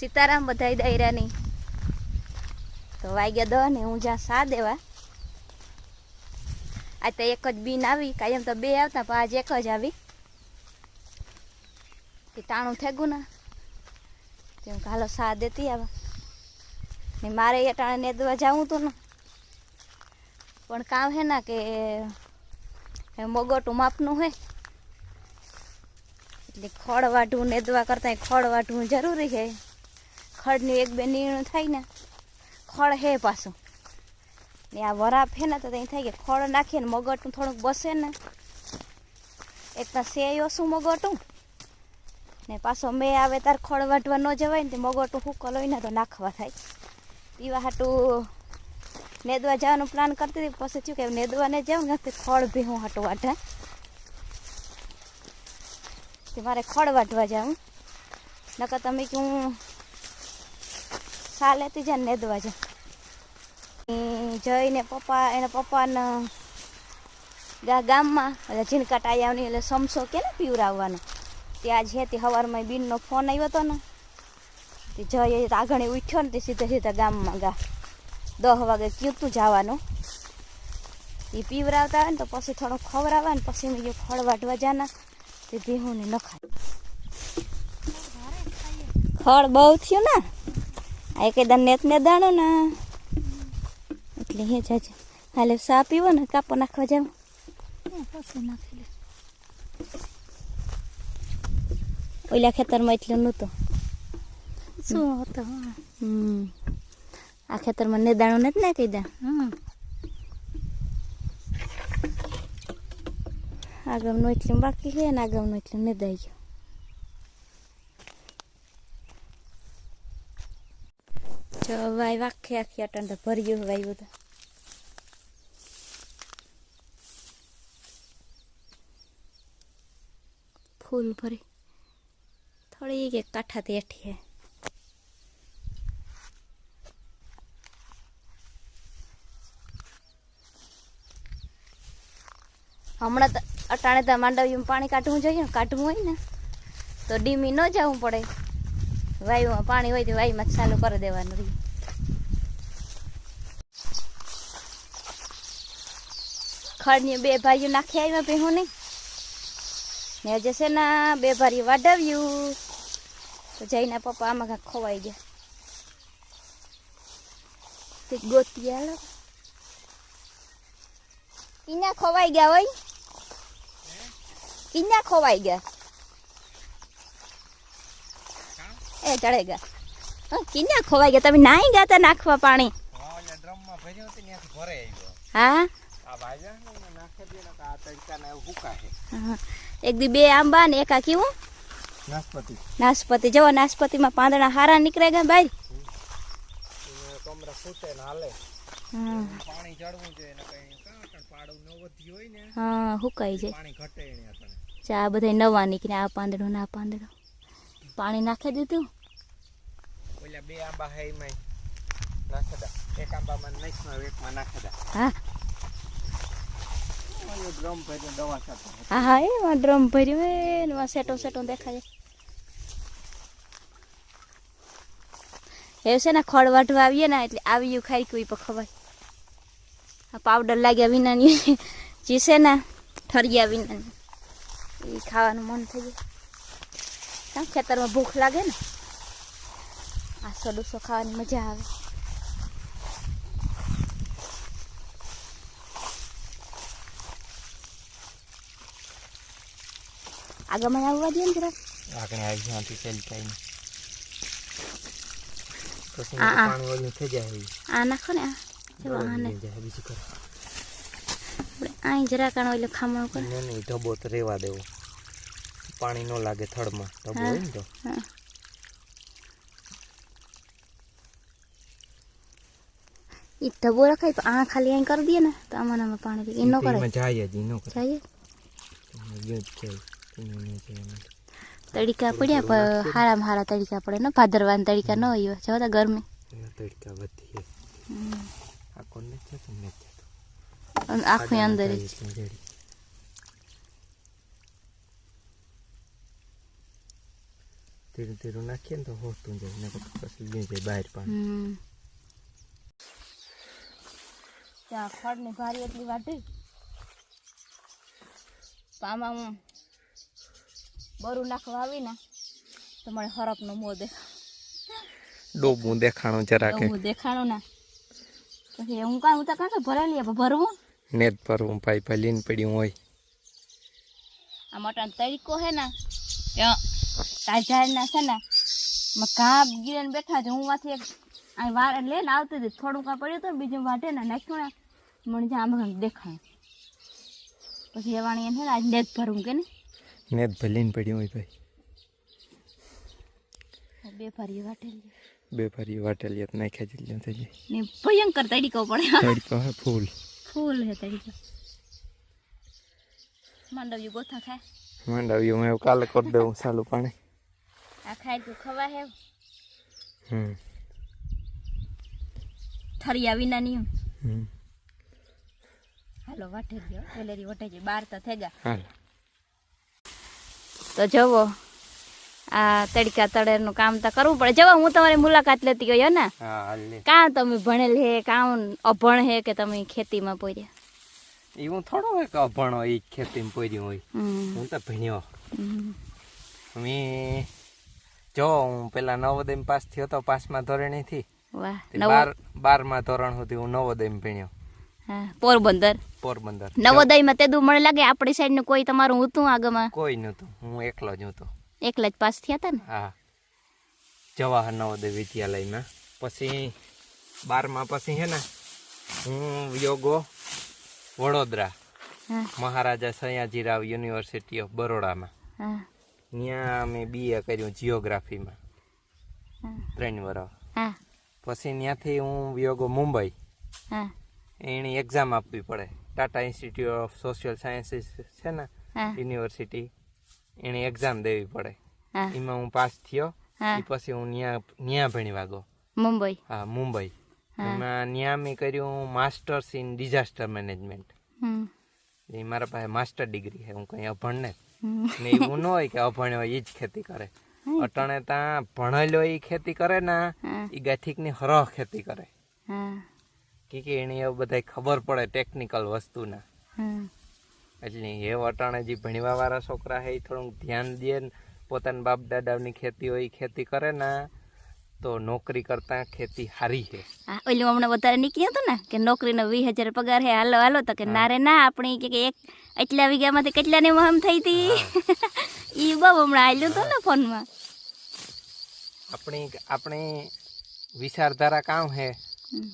સીતારામ બધાય દાયરાની તો વાગ્યા દહ ને હું જ્યાં સા દેવા. આ તો એક જ બીન આવી, કાયમ તો બે આવતા, પણ આજે એક જ આવી. એ ટાણું થેગું ના. હું હાલો સા દેતી આવા. ને મારે એ ટાણે નેદવા જવું હતું ને. પણ કામ હે ના કે મોગોટું માપનું હે. એટલે ખડ વાઢવું નેદવા કરતાં ખડ વાઢવું જરૂરી છે ખડની એક બે નીણું થાય ને, ખડ હે પાછું. ને આ વરાપ હે ને તો ત્યાં થાય કે ખડ નાખીએ ને મગટું થોડુંક બસે ને. એક તો સેયો શું મગટું ને પાછો મેં આવે તાર ખડ વાટવા ન જવાય ને તે મગટું હુકલ હોય ને તો નાખવા થાય. પીવા હાટું નેદવા જવાનું પ્લાન કરતી હતી, પછી થયું કે નેદવાને જાઉં ને તે ભી હું હાટું વાઢા. તે મારે ખડ વાટવા જાઉં. નકર તમે કે હું સા લેતી જાય ને નેદવા જાઉં જઈને પપ્પા એના પપ્પાને ગા ગામમાં એટલે ઝીણકા ટાયાની એટલે સમસો કે ને પીવરાવવાનો ત્યાં જે તે સવારમાં બીનનો ફોન આવ્યો હતો ને તે જઈએ આગળ ઉઠ્યો ને તે સીધા સીધા ગામમાં ગા. દસ વાગે કીધું જવાનું? એ પીવરાવતા આવે ને તો પછી થોડું ખવડાવે ને પછી મેં ફળ વાટવા જાના તે ભીહું ને નખાય ખડ બહુ થયું ને? આ એક દાન નેત ને દાણો ને. એટલે હે જાજે. હાલે સા પીવો ને કાપો નાખવા જાવ. પછી નાખી લે ઓલા ખેતરમાં એટલું નહોતું. શું હતો હમ. આ ખેતરમાં નેદાણું નથી ને કહી દા આગળનું એટલું બાકી છે ને આગળનું એટલું નેદાઈ ગયું. જો વાય આખી આખી અટંડ તો ભર્યું વાયું તો ફૂલ ભરી. થોડી કે કાંઠાથી તેઠી હે. હમણાં તો અટાણે તો માંડવીમાં પાણી કાઢવું જોઈએ ને, કાઢવું હોય ને, તો ડીમી ન જવું પડે. વાયુમાં પાણી હોય તો વાયુમાં ચાલુ કરી દેવાનું. ખડની બે ભાઈઓ નાખી આવ્યા પીહું નહીં ને. હજે છે ને બે ભારી વાડાવ્યું તો જઈને પપ્પા આમાં કાંઈક ખોવાઈ ગયા. તે ગોતી આલો. કિન્યા ખોવાઈ ગયા હોય. કિન્યા ખોવાઈ ગયા. એ ચડે ગયા કિન્યા ખોવાઈ ગયા. તમે નાઈ ગયા તા નાખવા પાણી. હા? એક દી બે આંબા ને એક કેવું? નાશપતિ. જવા નાસપતિ નાશપતિમાં પાંદડા હારા નીકળે ગયા ભાઈ કમરા ફૂટે ને હાલે. પાણી ચડવું જોઈએ ને કઈ. પાડું ન વધ્યું હોય ને. હા હુકાઈ જાય. પાણી ઘટે એને આપણે ચા બધા નવા નીકળે આ પાંદડું ના પાંદડો. પાણી નાખી દીધું? ઓલા બે આંબા હે એમાં નાખે એક આંબામાં નાખમાં એકમાં નાખે હા ડ્રમ ભરીને દવા સાથે હા હા ડ્રમ ભર્યું હે, ને એમાં સેટો સેટો દેખાય એ છે ને ખડ વાઢવા આવીએ ને, એટલે આવ્યું ખાઈ કોઈ પણ ખવાય. આ પાવડર લાગ્યા વિનાની જે છે ને ઠરિયા વિનાની. એ ખાવાનું મન થઈ જાય ખેતરમાં ભૂખ લાગે ને? આ સડુસો ખાવાની મજા આવે. આગળમાં આવવા દે ને જરા આગળ આવી ત્યાંથી સેલ થાય આ, નાખો ને આ જો કરે જરા કાણ એટલે ખામણું કરે નહીં ઢબો તો રેવા દેવો પાણી ન લાગે થડમાં ઢબો. હોય ને તો. ઈ ઢબો રખાય તો આ ખાલી અહીં કરી દઈએ ને તો આમાં પાણી ન કરાય જાય જ ન કરે જાય એનું. તડીકા પડ્યા હારામાં હારા તડકા પડે. ને ભાદરવાન તડકા ન હોય જવા ગરમી. એના તડકા વધી આ અંદર. ધીરે ધીરે નાખીએ ને તો હોતું જાય. ને પછી લઈ જાય બહાર પાણી હમ. ત્યાં ખડની ભારી એટલી વાટી. તો હું બરું નાખવા આવી ને તો મને હરપનો મોં દેખા ડોબું દેખાણું જરાક હું. દેખાણું ના. પછી હું કાંઈ હું તો કાંઈ ભરેલી ભરવું? ને જ ભરવું ભાઈ પાઈ લીન પડ્યું હોય. આ મટન તરીકો હે ને કે તાજારના છે ને કાપ ઘા ગીરે બેઠા છે. હું માંથી એક આ વાર લઈને આવતી હતી થોડું કાં પડ્યું હતું બીજું વાટે ને નાખ્યું ને મને જ્યાં આમ દેખાય પછી એ વાણી એને ને આજ નેત ભરવું કે ને નેટ પર લીન પડ્યું હોય ભાઈ. બે ફરી વાટેલી. બે ફરી વાટેલી તો નાખ્યા જેટલી થઈ જાય ને ભયંકર તડીકો પડે. તડકો હે ફૂલ. ફૂલ હે તડીકો. માંડવ્યું ગોથા ખાય. માંડવ્યું હું કાલે કરી દઉં સાલું પાણી. આ ખાય તું ખવા હે હમ. થરિયા વિના નિયમ હમ. હાલો વાટે ગયો પેલેરી વટે ગઈ. બાર તો થઈ ગયા. હાલ. તો જવો. આ તડકા તળેરનું કામ તો કરવું પડે. જવો હું તમારી મુલાકાત લેતી ગયો ને. હા હાલ લે. કાં તમે ભણેલ હે કાં અભણ હે કે તમે ખેતીમાં પોર્યા? એવું થોડું હોય કે અભણ હોય ઈ ખેતીમાં પોર્યું હોય. હમ, હું તો ભણ્યો. હમ, મેં જો હું પેલા નવોદયમાં પાસ થયો તો પાંચમા ધોરણેથી વાહ તે નવો બાર બારમા ધોરણ સુધી હું નવોદયમાં ભણ્યો. હા પોરબંદર. પોરબંદર. નવોદયમાં દુ મને લાગે આપણી સાઈડનું કોઈ તમારું હતું આગમાં? કોઈ નહોતું હું એકલો જ હતો. એકલા જ પાસ થયા હતા ને? હા. જવાહર નવોદય વિદ્યાલયમાં. પછી બારમા પછી હે ને હું યોગો વડોદરા. મહારાજા સયાજીરાવ યુનિવર્સિટી ઓફ બરોડામાં. ત્યાં મેં બીએ કર્યું જીઓગ્રાફીમાં. ત્રણ વર્ષ હા. પછી ત્યાંથી હું યોગો મુંબઈ. એની એક્ઝામ આપવી પડે. Tata institute of social sciences છે ને યુનિવર્સિટી એની એક્ઝામ દેવી પડે. એમાં હું પાસ થયો. પછી હું ન્યા ન્યા ભણી ગયો. મુંબઈ. હા મુંબઈ. એમાં ન્યા મેં કર્યું માસ્ટર્સ ઇન ડિઝાસ્ટર મેનેજમેન્ટ એ મારા પાસે માસ્ટર ડિગ્રી છે. હું કંઈ અભણ ને. ને એવું ન હોય કે અભણ હોય એ જ ખેતી કરે. અટણે ત્યાં ભણેલો એ ખેતી કરે ને એ ગાથીકની હરહ ખેતી કરે. કે કે એને એ બધા ખબર પડે ટેકનિકલ વસ્તુના. હા એટલે એ વટાણે જે ભણવા વાળા છોકરા હે થોડુંક ધ્યાન દે ને પોતાના બાપ દાદાની ખેતી હોય ખેતી કરે ને તો નોકરી કરતા ખેતી હારી છે ઓલું હમણાં વધારે નીકળ્યું હતું ને કે નોકરીનો વીસ હજાર પગાર હે હાલો હાલો તો કે ના રે ના આપણી કે એક એટલા વીઘામાંથી કેટલા ને મહમ થઈ હતી? ઈ બહુ હમણાં આવેલું હતું ને ફોનમાં. આપણી આપણી વિચારધારા કામ હમ.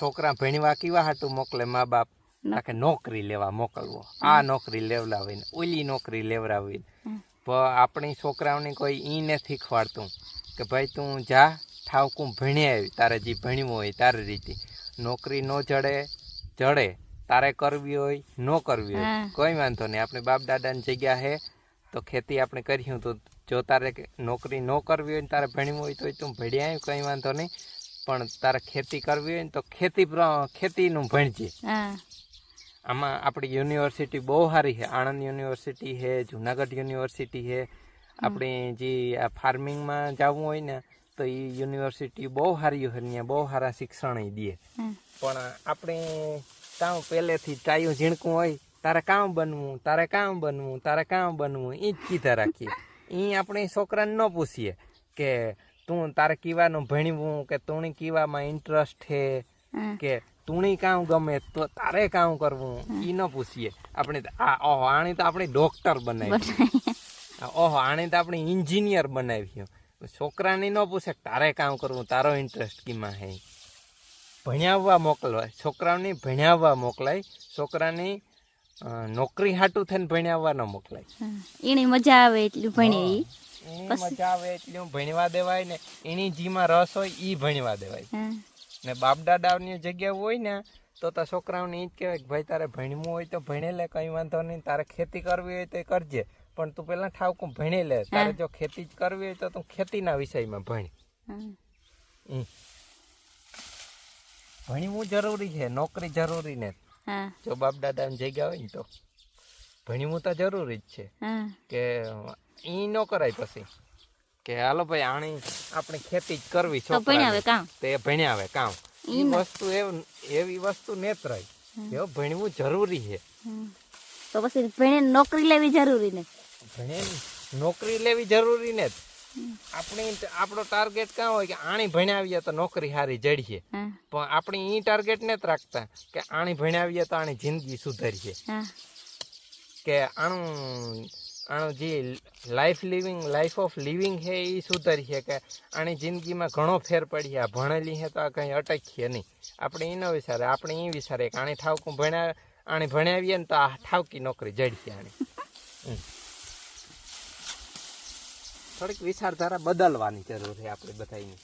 છોકરા ભણવા કેવા હાટું મોકલે મા બાપ? આ કે નોકરી લેવા મોકલવો. આ નોકરી લેવડાવીને ઓલી નોકરી લેવડાવીને. પણ આપણી છોકરાઓને કોઈ ઈ નથી શીખવાડતું કે ભાઈ તું જા ઠાવકું ભણી આવી. તારે જે ભણવું હોય તારી રીતે. નોકરી ન જડે જડે. તારે કરવી હોય ન કરવી હોય. કોઈ વાંધો નહીં. આપણે બાપ દાદાની જગ્યા છે તો ખેતી આપણે કર્યું તો જો તારે નોકરી ન કરવી હોય તારે ભણવું હોય તો તું ભણી આવી. કંઈ વાંધો નહીં. પણ તારે ખેતી કરવી હોય ને તો ખેતી ખેતીનું ભણજે. આમાં આપણી યુનિવર્સિટી બહુ સારી છે. આણંદ યુનિવર્સિટી છે જુનાગઢ યુનિવર્સિટી છે. આપણી જે આ ફાર્મિંગમાં જવું હોય ને તો એ યુનિવર્સિટી બહુ સારી હોય ને બહુ સારા શિક્ષણ દે. પણ આપણે કામ પહેલેથી ચાયું ઝીણકું હોય તારે કામ બનવું તારે કામ બનવું તારે કામ બનવું એ જ કીધા રાખીએ. એ આપણે છોકરાને ન પૂછીએ કે તું તારે કીવાનું ભણવું કે તુણી કીવામાં ઇન્ટરેસ્ટ છે કે તુણી કામ ગમે તો તારે કામ કરવું? ઈ ન પૂછીએ. આપણે આ ઓહો આણી તો આપણે ડોક્ટર બનાવી. ઓહો આણી તો આપણે એન્જિનિયર બનાવી છોકરાને ન પૂછે તારે કામ કરવું? તારો ઇન્ટરેસ્ટ કીમાં હે. ભણાવવા મોકલવાય. છોકરાઓને ભણાવવા મોકલાય. છોકરાની નોકરી હાટું થઈને ભણાવવા ન મોકલાય. એની મજા આવે એટલું ભણે ઈ. મજા આવે એટલું ભણવા દેવાય ને એની જીમાં રસ હોય ઈ ભણવા દેવાય. ને બાપ દાદાની જગ્યા હોય ને તો તો છોકરાઓને ઈ જ કહેવાય કે ભાઈ તારે ભણવું હોય તો ભણી લે કંઈ વાંધો નહીં તારે ખેતી કરવી હોય તો એ કરજે. પણ તું પેલા ઠાવકું ભણી લે તારે જો ખેતી જ કરવી હોય તો તું ખેતીના વિષયમાં ભણી. ભણવું જરૂરી છે નોકરી જરૂરી ને હા જો બાપ દાદા જગ્યા હોય ને તો. ભણવું તો જરૂરી જ છે કે ઈ ન કરાય પછી. કે હાલો ભાઈ આણી આપણે ખેતી જ કરવી તો ભણ્યા કામ. તે ભણ્યા આવે કામ. ઈ એ વસ્તુ એવ- વસ્તુ નેત્રય કે ભણવું જરૂરી છે. તો પછી ભણે નોકરી લેવી જરૂરી ને? ભણે નોકરી લેવી જરૂરી ને જ. આપણી આપણો ટાર્ગેટ ક્યાં હોય કે આણી ભણાવીએ તો નોકરી સારી જડીએ. પણ આપણે એ ટાર્ગેટ ને જ રાખતા કે આણી ભણાવીએ તો આની જિંદગી સુધરીએ. કે આણું આણું જે life living life of living છે એ સુધરી છે કે આની જિંદગીમાં ઘણો ફેર પડીએ ભણેલી છે તો આ કંઈ અટકીએ નહીં. આપણે એ ન વિચારે આપણે એ વિચારે કે આણી ઠાવકું ભણ્યા આણી ભણાવીએ ને તો આ ઠાવકી નોકરી જડીએ આણી. થોડીક વિચારધારા બદલવાની જરૂર છે આપણે બધાની